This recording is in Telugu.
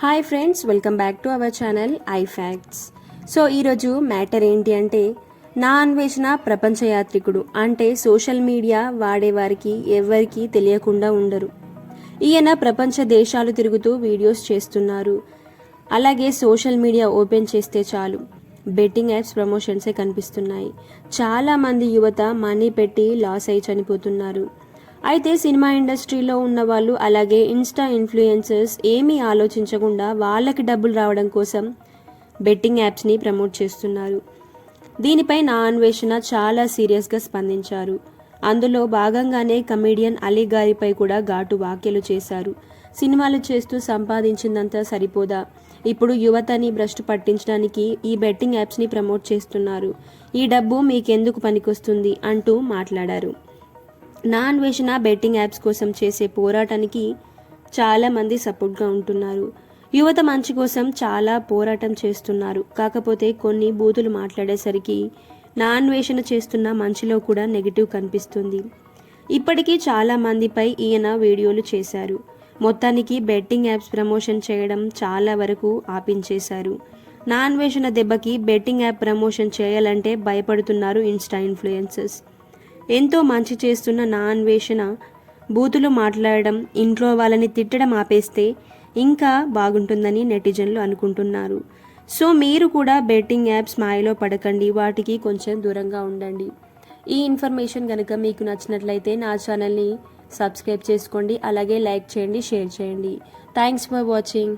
Hi friends welcome back to our channel I facts so ఈరోజు మ్యాటర్ ఏంటి అంటే నా అన్వేషణ ప్రపంచ యాత్రికుడు అంటే సోషల్ మీడియా వాడేవారికి ఎవరికీ తెలియకుండా ఉండరు. ఈయన ప్రపంచ దేశాలు తిరుగుతూ వీడియోస్ చేస్తున్నారు. అలాగే సోషల్ మీడియా ఓపెన్ చేస్తే చాలు. బెట్టింగ్ యాప్స్ ప్రమోషన్సే కనిపిస్తున్నాయి. చాలామంది యువత మనీ పెట్టి లాస్ అయి చనిపోతున్నారు. అయితే సినిమా ఇండస్ట్రీలో ఉన్న వాళ్ళు అలాగే ఇన్స్టా ఇన్ఫ్లుయెన్సర్స్ ఏమీ ఆలోచించకుండా వాళ్ళకి డబ్బులు రావడం కోసం బెట్టింగ్ యాప్స్ని ప్రమోట్ చేస్తున్నారు. దీనిపై నా అన్వేషణ చాలా సీరియస్గా స్పందించారు. అందులో భాగంగానే కమేడియన్ అలీ గారిపై కూడా ఘాటు వ్యాఖ్యలు చేశారు. సినిమాలు చేస్తూ సంపాదించిందంతా సరిపోదా? ఇప్పుడు యువతని భ్రష్టు పట్టించడానికి ఈ బెట్టింగ్ యాప్స్ని ప్రమోట్ చేస్తున్నారు. ఈ డబ్బు మీకెందుకు పనికొస్తుంది? అంటూ మాట్లాడారు. నా అన్వేషణ బెట్టింగ్ యాప్స్ కోసం చేసే పోరాటానికి చాలామంది సపోర్ట్గా ఉంటున్నారు. యువత మంచి కోసం చాలా పోరాటం చేస్తున్నారు. కాకపోతే కొన్ని బూతులు మాట్లాడేసరికి నా అన్వేషణ చేస్తున్న మంచిలో కూడా నెగిటివ్ కనిపిస్తుంది. ఇప్పటికీ చాలా మందిపై ఈయన వీడియోలు చేశారు. మొత్తానికి బెట్టింగ్ యాప్స్ ప్రమోషన్ చేయడం చాలా వరకు ఆపించేశారు. నా అన్వేషణ దెబ్బకి బెట్టింగ్ యాప్ ప్రమోషన్ చేయాలంటే భయపడుతున్నారు ఇన్స్టా ఇన్ఫ్లుయెన్సెస్ ఎంతో మంచి చేస్తున్న నా అన్వేషణ. బూతులు మాట్లాడడం ఇంట్లో వాళ్ళని తిట్టడం ఆపేస్తే ఇంకా బాగుంటుందని నెటిజన్లు అనుకుంటున్నారు. సో మీరు కూడా బెట్టింగ్ యాప్స్ మాయలో పడకండి. వాటికి కొంచెం దూరంగా ఉండండి. ఈ ఇన్ఫర్మేషన్ కనుక మీకు నచ్చినట్లయితే నా ఛానల్ని సబ్స్క్రైబ్ చేసుకోండి. అలాగే లైక్ చేయండి షేర్ చేయండి. Thanks for watching.